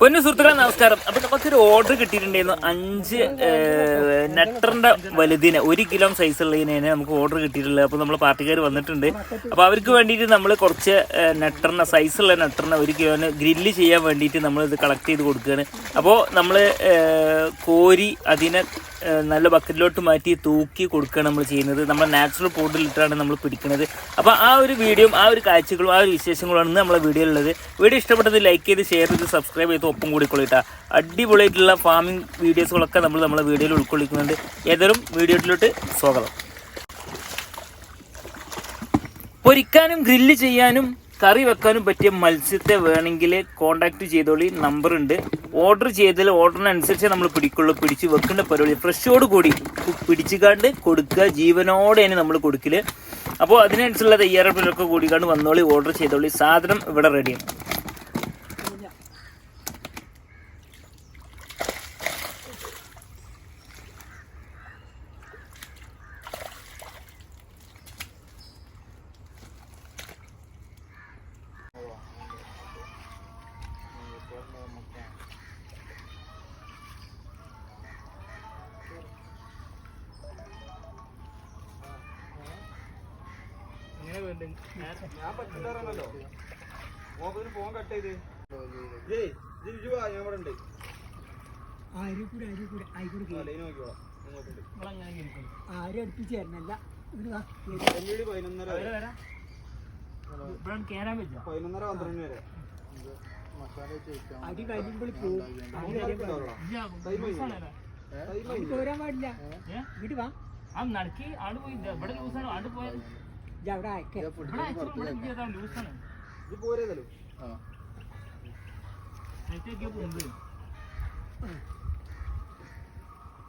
പൊന്നു സുഹൃത്തുക്കളെ നമസ്കാരം. അപ്പൊ നമുക്കൊരു ഓർഡർ കിട്ടിയിട്ടുണ്ടായിരുന്നു. അഞ്ച് നെറ്ററിന്റെ വലുതിനെ ഒരു കിലോ സൈസ് ഉള്ളതിനെ നമുക്ക് ഓർഡർ കിട്ടിയിട്ടുള്ളത്. അപ്പൊ നമ്മൾ പാർട്ടിക്കാർ വന്നിട്ടുണ്ട്. അപ്പൊ അവർക്ക് വേണ്ടിയിട്ട് നമ്മൾ കുറച്ച് നെറ്ററിന്റെ സൈസ് ഉള്ള നെറ്ററിന്റെ ഒരു കിലോന് ഗ്രില്ല് ചെയ്യാൻ വേണ്ടിയിട്ട് നമ്മൾ ഇത് കളക്ട് ചെയ്ത് കൊടുക്കുകയാണ് അപ്പോൾ നമ്മൾ കോരി അതിനെ നല്ല ബക്കറ്റിലോട്ട് മാറ്റി തൂക്കി കൊടുക്കുകയാണ് നമ്മൾ ചെയ്യുന്നത്. നമ്മുടെ നാച്ചുറൽ പോട്ടിലിട്ടാണ് നമ്മൾ പിടിക്കുന്നത് അപ്പോൾ ആ ഒരു വീഡിയോയും ആ ഒരു കാഴ്ചകളും ആ ഒരു വിശേഷങ്ങളുമാണ് നമ്മളെ വീഡിയോയിലുള്ളത്. വീഡിയോ ഇഷ്ടപ്പെട്ടത് ലൈക്ക് ചെയ്ത് ഷെയർ ചെയ്ത് സബ്സ്ക്രൈബ് ചെയ്ത് ഒപ്പം കൂടി കൊള്ളിട്ടാ അടിപൊളിയായിട്ടുള്ള ഫാമിംഗ് വീഡിയോസുകളൊക്കെ നമ്മൾ നമ്മുടെ വീഡിയോയിൽ ഉൾക്കൊള്ളിക്കുന്നുണ്ട്. ഏതൊരു വീഡിയോയിലോട്ട് സ്വാഗതം. പൊരിക്കാനും ഗ്രില്ല് ചെയ്യാനും കറി വെക്കാനും പറ്റിയ മത്സ്യത്തെ വേണമെങ്കിൽ കോണ്ടാക്ട് ചെയ്തോളി. നമ്പർ ഉണ്ട്. ഓർഡർ ചെയ്തതിൽ ഓർഡറിനനുസരിച്ച് നമ്മൾ പിടിക്കുള്ളൂ. പിടിച്ച് വെക്കേണ്ട പരിപാടി. ഫ്രഷോട് കൂടി പിടിച്ചുകാണ്ട് കൊടുക്കുക. ജീവനോടെയാണ് നമ്മൾ കൊടുക്കൽ. അപ്പോൾ അതിനനുസരിച്ചുള്ള തയ്യാറെടുപ്പിലൊക്കെ കൂടിക്കാണ്ട് വന്നോളി ഓർഡർ ചെയ്തോളി. സാധനം ഇവിടെ റെഡിയാണ് ഞാൻ പറ്റില്ലാറല്ലോ ഓപ്പത്തിന് ഫോൺ കട്ട് ചെയ്ത് ജയ് ജിജു ഞാൻ ഇവിടെ ഉണ്ട് ആരും അരി കൂടെ ആയിക്കൂടെ നോക്കിക്കോളാം ആരും അടുപ്പിച്ച് തരണല്ല പതിനൊന്നര പതിനൊന്നര പന്ത്രണ്ട് വരെ അരി കഴിയുമ്പോൾ പോകും. പോരാൻ പാടില്ല. ഇങ്ങോട്ട് വാ. ആ നടക്കി. ആട് പോയി ഇവിടെ ലൂസാണ്. ആട് പോയത് ഇത് അവിടെ അയക്ക. ഇവിടെ ലൂസാണ്. ഇത് പോരേതല്ലോ.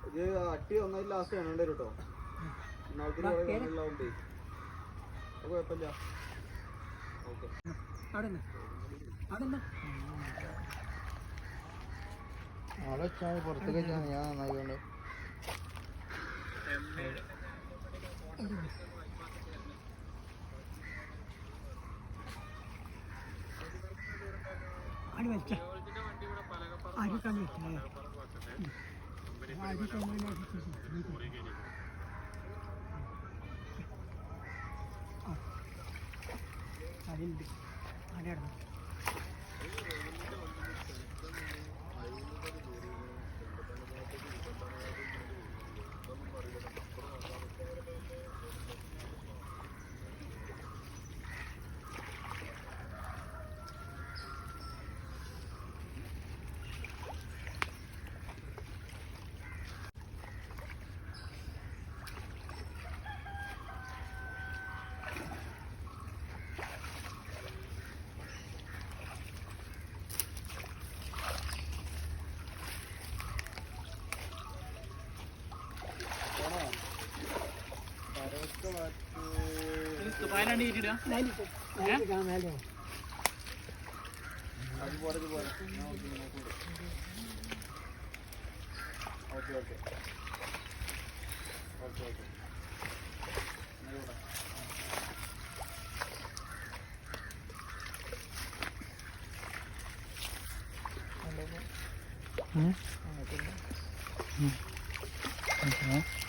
ഇത് അട്ടി ഒന്നായി ലാസ്റ്റ് കാണേണ്ടി വരും കേട്ടോ കുഴപ്പമില്ല. ഓക്കെ. അവിടെ അവിടെ വെച്ചാൽ പുറത്തേക്ക് വെച്ചാൽ ഞാൻ നന്നായിക്കൊണ്ട് അരി വെച്ച. അരി ഓക്കെ ഓക്കെ ഓക്കെ ഓക്കെ എത്ര മാണ്ടി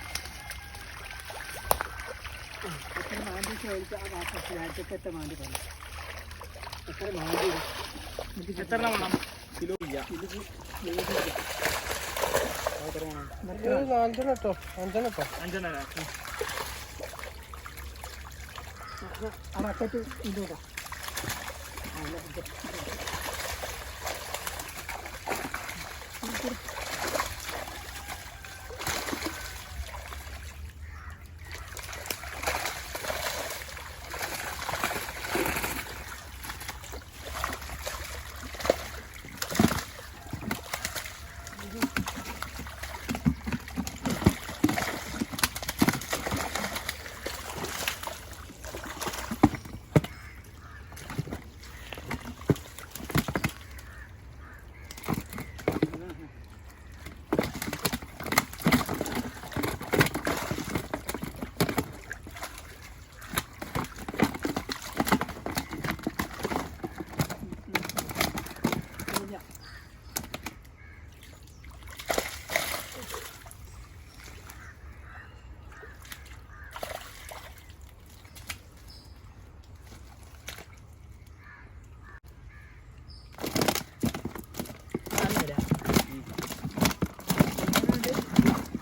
എത്ര വേണം കിലോ ഇല്ല അഞ്ചെണ്ണ ആ ബക്കറ്റ് ഇതൂടാ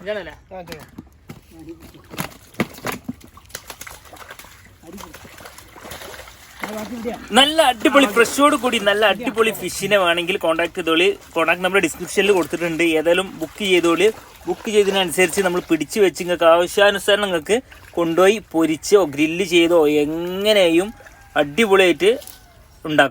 ഇതാണല്ലേ? നല്ല അടിപൊളി ഫ്രഷോട് കൂടി നല്ല അടിപൊളി ഫിഷിനെ വേണമെങ്കിൽ കോൺടാക്ട് ചെയ്തോളി. കോൺടാക്ട് നമ്മുടെ ഡിസ്ക്രിപ്ഷനിൽ കൊടുത്തിട്ടുണ്ട്. ഏതായാലും ബുക്ക് ചെയ്തോളി. ബുക്ക് ചെയ്തതിനനുസരിച്ച് നമ്മൾ പിടിച്ചു വെച്ച് നിങ്ങൾക്ക് ആവശ്യാനുസരണം നിങ്ങൾക്ക് കൊണ്ടുപോയി പൊരിച്ചോ ഗ്രില്ല് ചെയ്തോ എങ്ങനെയും അടിപൊളിയായിട്ട് ഉണ്ടാക്കും.